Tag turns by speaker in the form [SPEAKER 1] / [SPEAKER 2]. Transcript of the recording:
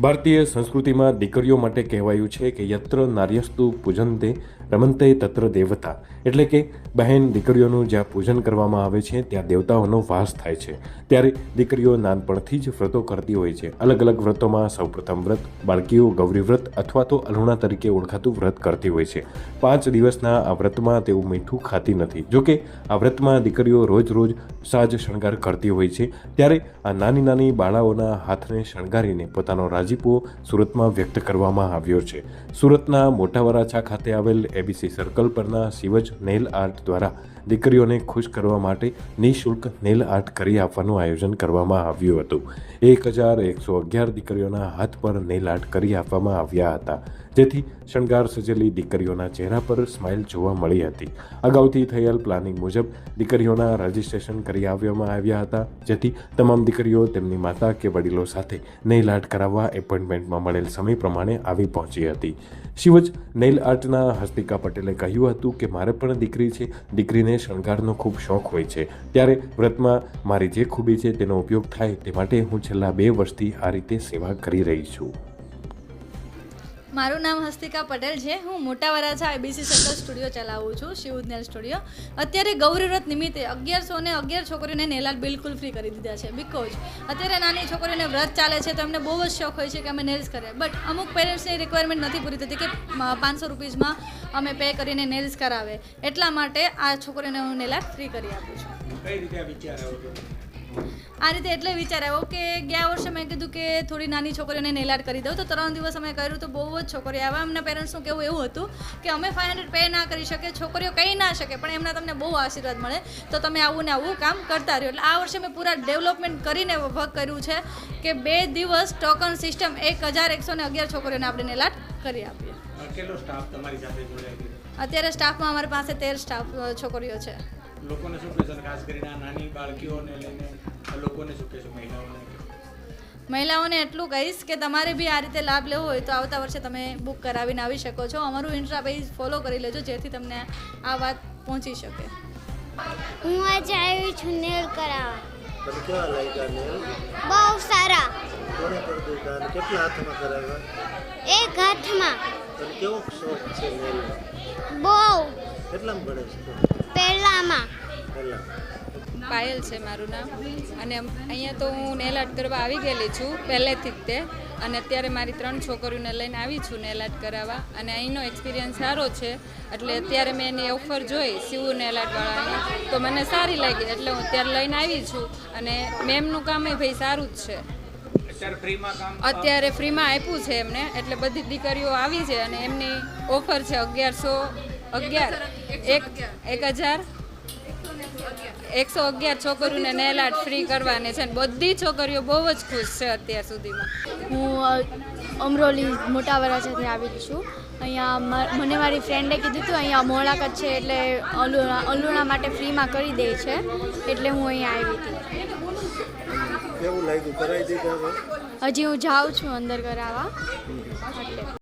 [SPEAKER 1] ભારતીય સંસ્કૃતિમાં દીકરીઓ માટે કહેવાયું છે કે યત્ર નાર્યસ્તુ પૂજનતે રમંતે તત્ર દેવતા. એટલે કે બહેન દીકરીઓનું જ્યાં પૂજન કરવામાં આવે છે, ત્યાં દેવતાઓનો વાસ થાય છે. ત્યારે દીકરીઓ નાનપણથી જ વ્રતો કરતી હોય છે. અલગ અલગ વ્રતોમાં સૌપ્રથમ વ્રત, બાળકીઓ ગૌરી વ્રત અથવા તો અલુણા તરીકે ઓળખાતું વ્રત કરતી હોય છે. પાંચ દિવસના આ વ્રતમાં તેઓ મીઠું ખાતી નથી. જોકે આ વ્રતમાં દીકરીઓ રોજ રોજ સાજ શણગાર કરતી હોય છે. ત્યારે આ નાની નાની બાળાઓના હાથને શણગારીને પોતાનો રાજીપો સુરતમાં વ્યક્ત કરવામાં આવ્યો છે. સુરતના મોટા વરાછા ખાતે આવેલ એબીસી સર્કલ પરના શિવજ નેલ આર્ટ દ્વારા દીકરીઓને ખુશ કરવા માટે નિઃશુલ્ક નેલ આર્ટ કરી આપવાનું આયોજન કરવામાં આવ્યું હતું. એક હજાર એકસો અગિયાર દીકરીઓના હાથ પર નેલ આર્ટ કરી આપવામાં આવ્યા હતા. જેથી શણગાર સજેલી દીકરીઓના ચહેરા પર સ્માઇલ જોવા મળી હતી. અગાઉથી થયેલ પ્લાનિંગ મુજબ દીકરીઓના રજીસ્ટ્રેશન કરી આવવામાં આવ્યા હતા, જેથી તમામ દીકરીઓ તેમની માતા કે વડીલો સાથે નેઇલ આર્ટ કરાવવા એપોઇન્ટમેન્ટમાં મળેલ સમય પ્રમાણે આવી પહોંચી હતી. શિવજ નેઇલ આર્ટના હસ્તિકા પટેલે કહ્યું હતું કે, મારે પણ દીકરી છે. દીકરીને શણગારનો ખૂબ શોખ હોય છે. ત્યારે વ્રતમાં મારી જે ખૂબી છે તેનો ઉપયોગ થાય તે માટે હું છેલ્લા બે વર્ષથી આ રીતે સેવા કરી રહી છું.
[SPEAKER 2] મારું નામ હસ્તિકા પટેલ છે. હું મોટા વરાછા એબીસી સર્કલ સ્ટુડિયો ચલાવું છું શિવ નેલ સ્ટુડિયો. અત્યારે ગૌરી નિમિત્તે અગિયારસો ને અગિયાર છોકરીઓને નેલાલ બિલકુલ ફ્રી કરી દીધા છે બિકોઝ અત્યારે નાની છોકરીઓને વ્રત ચાલે છે તો એમને બહુ જ શોખ હોય છે કે અમે નેલ્સ કરીએ બટ અમુક પેરેન્ટ્સની રિક્વાયરમેન્ટ નથી પૂરી થતી કે પાંચસો રૂપીઝમાં અમે પે કરીને નેલ્સ કરાવે. એટલા માટે આ છોકરીઓને હું નેલાલ ફ્રી કરી આપું છું.
[SPEAKER 3] કઈ રીતે આ
[SPEAKER 2] રીતે એટલે વિચાર આવ્યો કે ગયા વર્ષે મેં કીધું કે થોડી નાની છોકરીઓને નેલાડ કરી દઉં. તો ત્રણ દિવસ અમે કર્યું તો બહુ જ છોકરીઓ આવ્યા. એમના પેરેન્ટ્સનું કેવું એવું હતું કે અમે ફાઇવ હંડ્રેડ પે ના કરી શકીએ છોકરીઓ કહી ના શકે પણ એમના તમને બહુ આશીર્વાદ મળે. તો તમે આવું ને આવું કામ કરતા રહ્યો. એટલે આ વર્ષે મેં પૂરા ડેવલપમેન્ટ કરીને વર્ક કર્યું છે કે બે દિવસ ટોકન સિસ્ટમ એક હજાર એકસો ને અગિયાર છોકરીઓને આપણે નેલાડ કરી આપીએ.
[SPEAKER 3] કેટલો સ્ટાફ તમારી સાથે
[SPEAKER 2] અત્યારે સ્ટાફમાં અમારી પાસે તેર સ્ટાફ છોકરીઓ છે.
[SPEAKER 3] લોકોને શું કહેશો? ખાસ કરીને આ નાની બાળકીઓને લઈને લોકોને શું કહેશો? મહિલાઓને?
[SPEAKER 2] મહિલાઓને એટલું કહીશ કે તમારે બી આ રીતે લાભ લેવો હોય તો આવતા વર્ષે તમે બુક કરાવીને આવી શકો છો. અમારું ઇન્સ્ટા પેજ ફોલો કરી લેજો જેથી તમને આ વાત પહોંચી શકે.
[SPEAKER 4] હું આજે આવી છું નેલ કરાવવા. બહુ સારા.
[SPEAKER 5] કેટલા હાથમાં કરાવ્યા?
[SPEAKER 4] એક હાથમાં.
[SPEAKER 5] કેવો શોખ છે
[SPEAKER 4] બહુ.
[SPEAKER 5] કેટલામાં ભણે છે?
[SPEAKER 4] પહેલામાં.
[SPEAKER 5] પહેલા
[SPEAKER 6] પાયલ છે મારું નામ. અને અહીંયા તો હું નેલ આર્ટ કરવા આવી ગયેલી છું પહેલેથી જ તે. અને અત્યારે મારી ત્રણ છોકરીઓને લઈને આવી છું નેલ આર્ટ કરાવવા. અને અહીંનો એક્સપિરિયન્સ સારો છે. એટલે અત્યારે મેં એની ઓફર જોઈ સીવું નેલ આર્ટવાળાની તો મને સારી લાગી એટલે હું અત્યારે લઈને આવી છું. અને મેમનું કામ એ ભાઈ સારું જ છે.
[SPEAKER 3] અત્યારે ફ્રીમાં
[SPEAKER 6] અત્યારે ફ્રીમાં આપ્યું છે એમને. એટલે બધી દીકરીઓ આવી છે અને એમની ઓફર છે અગિયારસો અગિયાર. એક એક હજાર. એકસો અગિયાર છોકરીઓને નેલ આર્ટ ફ્રી કરવાની છે અને બધી છોકરીઓ બહુ જ ખુશ છે અત્યાર સુધીમાં.
[SPEAKER 7] હું અમરોલી મોટા વરાછાથી આવેલી છું. અહીંયા મને મારી ફ્રેન્ડે કીધું હતું અહીંયા મોળાકત છે એટલે અલુણા અલુણા માટે ફ્રીમાં કરી દે છે. એટલે હું અહીંયા આવી હતી. હજી હું જાઉં છું અંદર કરાવવા. એટલે.